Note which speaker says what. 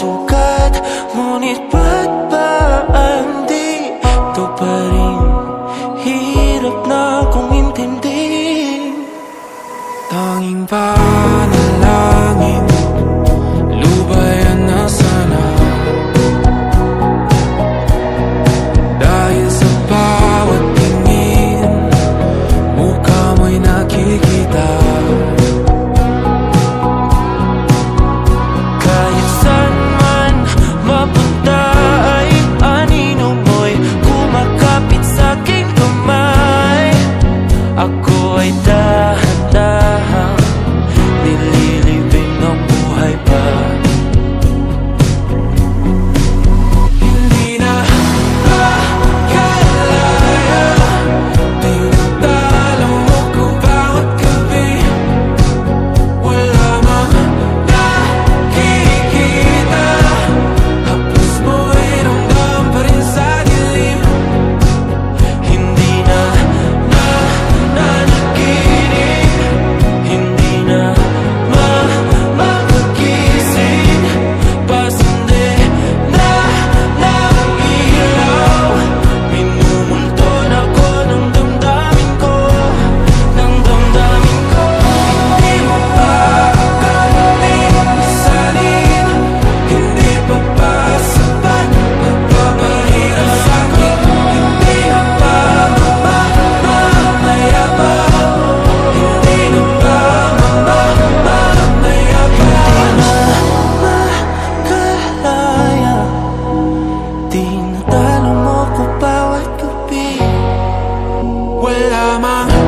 Speaker 1: sukat Ngunit ba't ba hindi? Ito pa rin Hirap na kong intindi. Tanging panalangin. vuela más.